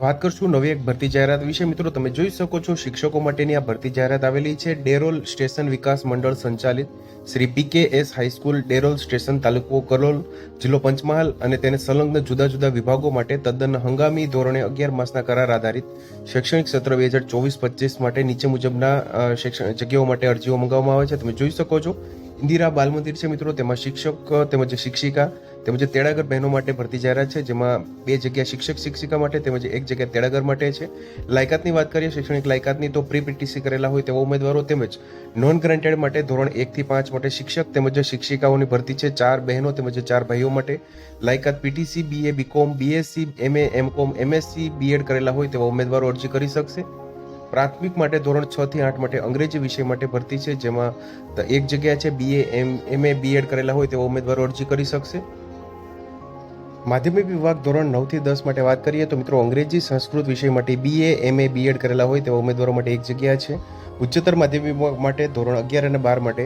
વાત કરશું નવી એક ભરતી જાહેરાત વિશે. મિત્રો, તમે જોઈ શકો છો, શિક્ષકો માટેની આ ભરતી જાહેરાત આવેલી છે. ડેરોલ સ્ટેશન વિકાસ મંડળ સંચાલિત. Shri P K S high school Derol station તાલુકો કલોલ જિલ્લો પંચમહાલ અને તેને સંલગ્ન જુદા જુદા વિભાગો માટે તદ્દન હંગામી ધોરણે અગિયાર માસના કરાર આધારિત શૈક્ષણિક સત્ર બે હજાર ચોવીસ પચીસ માટે નીચે મુજબના શૈક્ષણિક શૈક્ષણ જગ્યાઓ માટે અરજીઓ મંગાવવામાં આવે છે. તમે જોઈ શકો છો, ઇન્દિરા બાલ મંદિર છે મિત્રો, તેમાં શિક્ષક, તેમજ શિક્ષિકા તેમજ તેડાગર બહેનો માટે ભરતી જાહેરાત છે, જેમાં બે જગ્યા શિક્ષક શિક્ષિકા માટે, તેમજ એક જગ્યા તેડાગર માટે છે. લાયકાતની વાત કરીએ, શૈક્ષણિક લાયકાતની તો પ્રી પીટીસી કરેલા હોય તેવા ઉમેદવારો તેમજ નોન ગ્રાન્ટેડ માટે ધોરણ એકથી પાંચ માટે શિક્ષક, તેમજ શિક્ષિકાઓની ભરતી છે, ચાર બહેનો તેમજ ચાર ભાઈઓ માટે લાયકાત PTC, BA, BCom, BSc, MA, MCom, MSc, BEd કરેલા હોય તેવા ઉમેદવારો અરજી કરી શકશે. પ્રાથમિક માટે ધોરણ છ થી આઠ માટે અંગ્રેજી વિષય માટે ભરતી છે, જેમાં એક જગ્યા છે, બીએ, એમ, એમએ, બીએડ કરેલા હોય તેવા ઉમેદવારો અરજી કરી શકશે. માધ્યમિક વિભાગ ધોરણ નવથી દસ માટે વાત કરીએ તો મિત્રો અંગ્રેજી સંસ્કૃત વિષય માટે બીએ એમએ બીએડ કરેલા હોય તેવા ઉમેદવારો માટે એક જગ્યા છે. ઉચ્ચતર માધ્યમિક વિભાગ માટે ધોરણ અગિયાર અને બાર માટે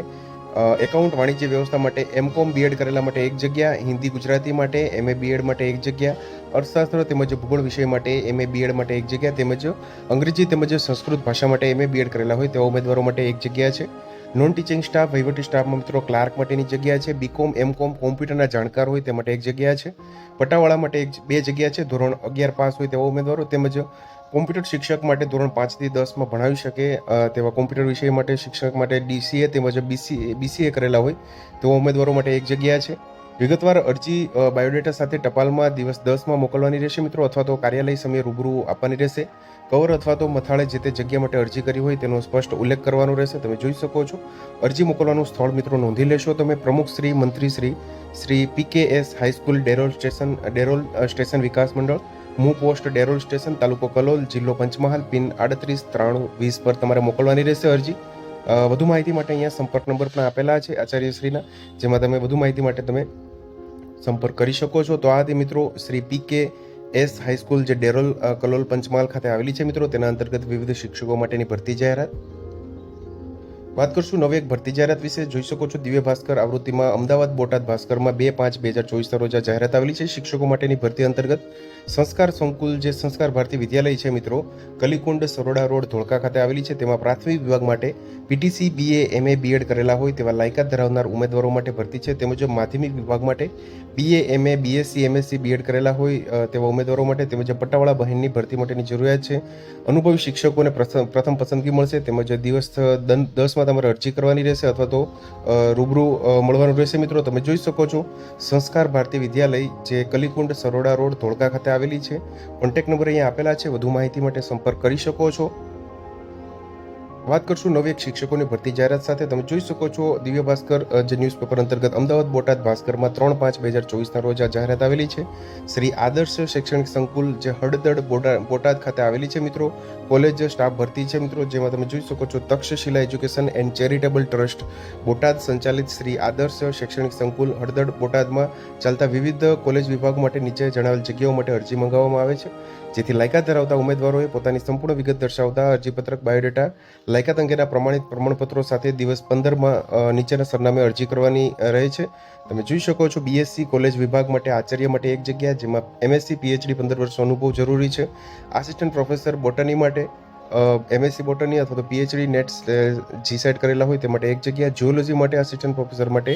એકાઉન્ટ વાણિજ્ય વ્યવસ્થા માટે એમ કોમ બીએડ કરેલા માટે એક જગ્યા, હિન્દી ગુજરાતી માટે એમએ બીએડ માટે એક જગ્યા, અર્થશાસ્ત્ર તેમજ ભૂગોળ વિષય માટે એમએ બીએડ માટે એક જગ્યા તેમજ અંગ્રેજી તેમજ સંસ્કૃત ભાષા માટે એમએ બીએડ કરેલા હોય તેવા ઉમેદવારો માટે એક જગ્યા છે. નોન ટીચિંગ સ્ટાફ, વહીવટી સ્ટાફમાં મિત્રો ક્લાર્ક માટેની જગ્યા છે, બીકોમ, એમકોમ, કોમ્પ્યુટરના જાણકાર હોય તે માટે એક જગ્યા છે. પટાવાળા માટે એક બે જગ્યા છે, ધોરણ અગિયાર પાસ હોય તેવા ઉમેદવારો તેમજ કોમ્પ્યુટર શિક્ષક માટે ધોરણ પાંચથી દસમાં ભણાવી શકે તેવા કોમ્પ્યુટર વિષય માટે શિક્ષક માટે ડીસીએ તેમજ બીસીએ બીસીએ કરેલા હોય તેવા ઉમેદવારો માટે એક જગ્યા છે. વિગતવાર અરજી બાયોડેટા સાથે ટપાલમાં દિવસ દસમાં મોકલવાની રહેશે મિત્રો, અથવા તો કાર્યાલય સમયે રૂબરૂ આપવાની રહેશે. કવર અથવા તો મથાળે જે તે જગ્યા માટે અરજી કરી હોય તેનો સ્પષ્ટ ઉલ્લેખ કરવાનો રહેશે, તમે જોઈ શકો છો. અરજી મોકલવાનું સ્થળ મિત્રો નોંધી લેશો તમે. પ્રમુખ શ્રી, મંત્રી Shri Shri P K S high school, Derol station Derol station Vikas Mandal, મૂ પોસ્ટ, ડેરોલ સ્ટેશન, તાલુકો કલોલ, જિલ્લો પંચમહાલ, પિન આડત્રીસ, ત્રાણું, વીસ પર તમારે મોકલવાની રહેશે અરજી. વધુ માહિતી માટે અહીંયા સંપર્ક નંબર પણ આપેલા છે આચાર્યશ્રીના, જેમાં તમે વધુ માહિતી માટે તમે સંપર્ક કરી શકો છો. તો આ મિત્રો, Shri P K S high school જે ડેરોલ કલોલ પંચમહાલ ખાતે આવેલી છે મિત્રો, તેના અંતર્ગત વિવિધ શિક્ષકો માટેની ભરતી જાહેરાત વાત કરશું નવી એક ભરતી જાહેરાત વિશે. જોઈ શકો છો દિવ્ય ભાસ્કર આવૃત્તિમાં અમદાવાદ બોટાદ ભાસ્કરમાં બે પાંચ બે હજાર ચોવીસ રોજ જાહેરાત આવેલી છે. શિક્ષકો માટેની ભરતી અંતર્ગત સંસ્કાર સંકુલ જે સંસ્કાર ભારતી વિદ્યાલય છે મિત્રો, કલીકુંડ સરોડા રોડ ધોળકા ખાતે આવેલી છે. તેમાં પ્રાથમિક વિભાગ માટે પીટીસી, બીએ, એમએ, બીએડ કરેલા હોય તેવા લાયકાત ધરાવનાર ઉમેદવારો માટે ભરતી છે. તેમજ માધ્યમિક વિભાગ માટે BA, MA, BSc, MSc, BEd કરેલા હોય તેવા ઉમેદવારો માટે તેમજ પટ્ટાવાળા બહેનની ભરતી માટેની જરૂરિયાત છે. અનુભવી શિક્ષકોને પ્રથમ પસંદગી મળશે. તેમજ દિવસ દસમાં તમારે અરજી કરવાની રહેશે અથવા તો રૂબરૂ મળવાનું રહેશે મિત્રો. તમે જોઈ શકો છો, સંસ્કાર ભારતી વિદ્યાલય જે કલીકુંડ સરોડા રોડ ધોળકા ખાતે આવેલી છે કોન્ટેક નંબર અહીંયા આપેલા છે. વધુ માહિતી માટે સંપર્ક કરી શકો છો. વાત કરશું નવી એક શિક્ષકોની ભરતી જાહેરાત સાથે. તમે જોઈ શકો છો, દિવ્ય ભાસ્કર જે ન્યૂઝપેપર અંતર્ગત અમદાવાદ બોટાદ ભાસ્કરમાં ત્રણ પાંચ બે હજાર ચોવીસના રોજ આ જાહેરાત આવેલી છે. શ્રી આદર્શ શૈક્ષણિક સંકુલ જે હળદડ બોટા- બોટાદ ખાતે આવેલી છે મિત્રો, કોલેજ સ્ટાફ ભરતી છે મિત્રો, જેમાં તમે જોઈ શકો છો Takshashila education and charitable trust, Botad સંચાલિત શ્રી આદર્શ શૈક્ષણિક સંકુલ હળદડ બોટાદમાં ચાલતા વિવિધ કોલેજ વિભાગ માટે નીચે જણાવેલ જગ્યાઓ માટે અરજી મંગાવવામાં આવે છે. જેથી લાયકાત ધરાવતા ઉમેદવારોએ પોતાની સંપૂર્ણ વિગત દર્શાવતા અરજીપત્રક બાયોડેટા, લાયકાત અંગેના પ્રમાણિત પ્રમાણપત્રો સાથે દિવસ પંદરમાં નીચેના સરનામે અરજી કરવાની રહે છે. તમે જોઈ શકો છો બીએસસી કોલેજ વિભાગ માટે આચાર્ય માટે એક જગ્યા જેમાં એમએસસી પીએચડી પંદર વર્ષનો અનુભવ જરૂરી છે. આસિસ્ટન્ટ પ્રોફેસર બોટની માટે એમએસસી બોટની અથવા તો પીએચડી નેટ સાઇડ કરેલા હોય તે માટે એક જગ્યા. જુઓલોજી માટે આસિસ્ટન્ટ પ્રોફેસર માટે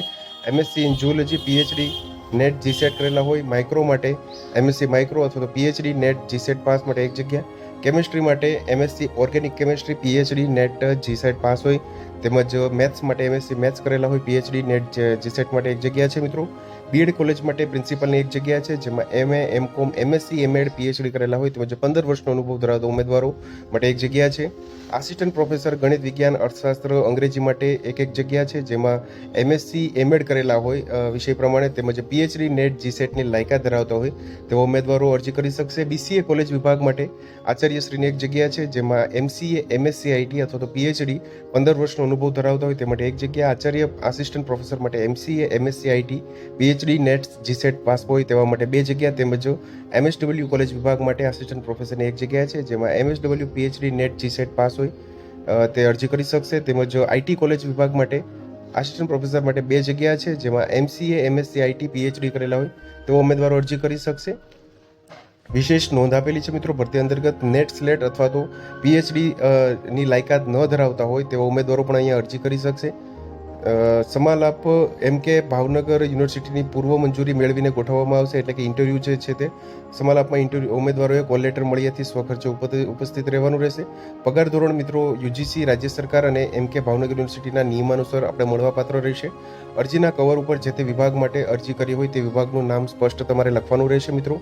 MSc in zoology PhD NET GSET કરેલા હોય માઇક્રો માટે એમએસસી માઇક્રો અથવા તો પીએચડી નેટ જીસેટ પાસ માટે એક જગ્યા. કેમિસ્ટ્રી માટે MSc organic chemistry PhD NET GSET pass હોય. તેમજ મેથ્સ માટે એમએસસી મેથ્સ કરેલા હોય પીએચડી નેટ જીસેટ માટે એક જગ્યા છે મિત્રો. બીએડ કોલેજ માટે પ્રિન્સિપલની એક જગ્યા છે, જેમાં એમએ એમ કોમ એમએસસી એમએડ પીએચડી કરેલા હોય. તેમજ પંદર વર્ષનો અનુભવ ધરાવતા ઉમેદવારો માટે એક જગ્યા છે. આસિસ્ટન્ટ પ્રોફેસર ગણિત વિજ્ઞાન અર્થશાસ્ત્ર અંગ્રેજી માટે એક એક જગ્યા છે જેમાં એમએસસી એમએડ કરેલા હોય વિષય પ્રમાણે તેમજ પીએચડી નેટ જીસેટની લાયકાત ધરાવતા હોય તેવા ઉમેદવારો અરજી કરી શકશે. બીસીએ કોલેજ વિભાગ માટે આચાર્યશ્રીની એક જગ્યા છે જેમાં એમસીએ એમએસસી આઈટી અથવા તો પીએચડી પંદર વર્ષનો અનુભવ ધરાવતા હોય તે માટે એક જગ્યા. આચાર્ય આસિસ્ટન્ટ પ્રોફેસર માટે MCA MSc IT PhD NET GSET pass હોય તેવા માટે બે જગ્યા તેમજ એમએસડબલ્યુ કોલેજ વિભાગ માટે આસિસ્ટન્ટ પ્રોફેસરની એક જગ્યા છે, જેમાં MSW PhD NET GSET pass હોય તે અરજી કરી શકશે. તેમજ આઈટી કોલેજ વિભાગ માટે આસિસ્ટન્ટ પ્રોફેસર માટે બે જગ્યા છે, જેમાં એમસીએ એમએસસી આઈટી પીએચડી કરેલા હોય, તેઓ ઉમેદવારો અરજી કરી શકશે. વિશેષ નોંધ આપેલી છે મિત્રો, ભરતી અંતર્ગત નેટ સ્લેટ અથવા તો પીએચડી ની લાયકાત ન ધરાવતા હોય તેવા ઉમેદવારો પણ અહીંયા અરજી કરી શકશે. સમાલાપ એમ કે ભાવનગર યુનિવર્સિટીની પૂર્વ મંજૂરી મેળવીને ગોઠવવામાં આવશે એટલે કે ઇન્ટરવ્યૂ જે છે તે સમાલાપમાં ઇન્ટરવ્યૂ ઉમેદવારોએ કોલ લેટર મળ્યાથી સ્વખર્ચે ઉપસ્થિત રહેવાનું રહેશે. પગાર ધોરણ મિત્રો યુજીસી, રાજ્ય સરકાર અને એમ કે ભાવનગર યુનિવર્સિટીના નિયમાનુસાર આપણે મળવાપાત્ર રહેશે. અરજીના કવર ઉપર જે તે વિભાગ માટે અરજી કરી હોય તે વિભાગનું નામ સ્પષ્ટ તમારે લખવાનું રહેશે મિત્રો.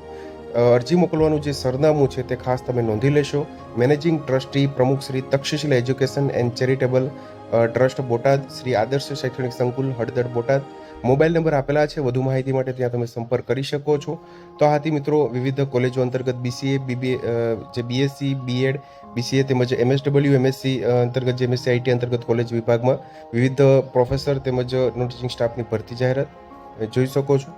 અરજી મોકલવાનું જે સરનામું છે તે ખાસ તમે નોંધી લેશો. મેનેજિંગ ટ્રસ્ટી પ્રમુખ Shri Takshashila education and charitable trust Botad Shri Adarsh શૈક્ષણિક સંકુલ, હળદર બોટાદ. મોબાઈલ નંબર આપેલા છે, વધુ માહિતી માટે ત્યાં તમે સંપર્ક કરી શકો છો. તો આથી મિત્રો, વિવિધ કોલેજો અંતર્ગત બીસીએ બીબીએ જે બીએસસી બીએડ બીસીએ તેમજ એમએસડબલ્યુ એમએસસી અંતર્ગત જે એમએસસી આઈટી અંતર્ગત કોલેજ વિભાગમાં વિવિધ પ્રોફેસર તેમજ નોન ટીચિંગ સ્ટાફની ભરતી જાહેરાત જોઈ શકો છો.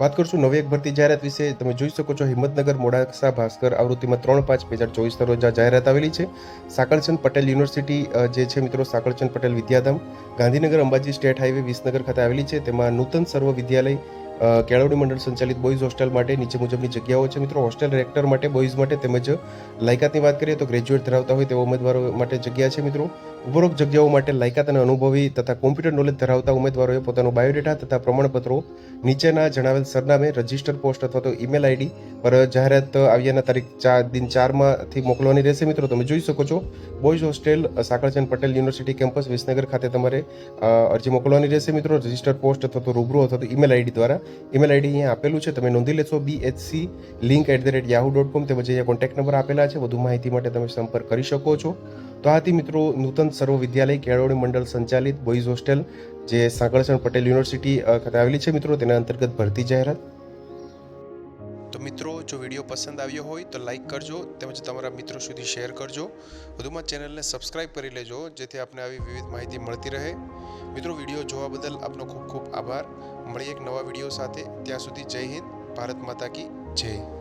વાત કરશું નવી એક ભરતી જાહેરાત વિશે. તમે જોઈ શકો છો હિંમતનગર, મોડાસા, ભાસ્કર આવૃત્તિમાં ત્રણ પાંચ બે હજાર ચોવીસના રોજ જાહેરાત આવેલી છે. સાકળચંદ પટેલ યુનિવર્સિટી જે છે મિત્રો, સાકળચંદ પટેલ વિદ્યાધામ. ગાંધીનગર અંબાજી સ્ટેટ હાઈવે વિસનગર ખાતે આવેલી છે. તેમાં નૂતન સર્વ વિદ્યાલય કેળવણી મંડળ સંચાલિત બોયઝ હોસ્ટેલ માટે નીચે મુજબની જગ્યાઓ છે મિત્રો. હોસ્ટેલ રેક્ટર માટે બોયઝ માટે તેમજ લાયકાતની વાત કરીએ તો ગ્રેજ્યુએટ ધરાવતા હોય તેવા ઉમેદવારો માટે જગ્યા છે મિત્રો. ઉપરોક્ત જગ્યાઓ માટે લાયકાત અને અનુભવી તથા કોમ્પ્યુટર નોલેજ ધરાવતા ઉમેદવારોએ પોતાનો બાયોડેટા તથા પ્રમાણપત્રો નીચેના જણાવેલ સરનામે રજિસ્ટર પોસ્ટ અથવા તો ઈમેલ આઈડી પર જાહેરાત આવ્યાના તારીખ ચાર દિન ચારમાંથી મોકલવાની રહેશે. મિત્રો, તમે જોઈ શકો છો, boys hostel Sakalchand Patel university campus, Visnagar ખાતે તમારે અરજી મોકલવાની રહેશે. મિત્રો, રજિસ્ટર પોસ્ટ અથવા તો રૂબરૂ અથવા તો ઈમેલ આઈડી દ્વારા. ઈમેલ આઈડી અહીંયા આપેલું છે. તમે નોંધી લેશો B H C link at the rate Yahoo dot com તેમજ અહીંયા કોન્ટેક્ટ નંબર આપેલા છે. વધુ માહિતી માટે તમે સંપર્ક કરી શકો છો. તો આથી મિત્રો, નૂતન સર્વ વિદ્યાલય કેળવણી મંડળ સંચાલિત બોયઝ હોસ્ટેલ, જે સાંકળસણ પટેલ યુનિવર્સિટી ખાતે આવેલી છે. મિત્રો, તેના અંતર્ગત ભરતી જાહેરાત. તો મિત્રો, જો વીડિયો પસંદ આવ્યો હોય તો લાઈક કરજો, તેમજ તમારા મિત્રો સુધી શેર કરજો. વધુમાં ચેનલને સબસ્ક્રાઇબ કરી લેજો, જેથી આપને આવી વિવિધ માહિતી મળતી રહે. મિત્રો, વીડિયો જોવા બદલ આપનો ખૂબ ખૂબ આભાર. મળીએ એક નવા વીડિયો સાથે. ત્યાં સુધી જય હિન્દ, ભારત માતા કી જય.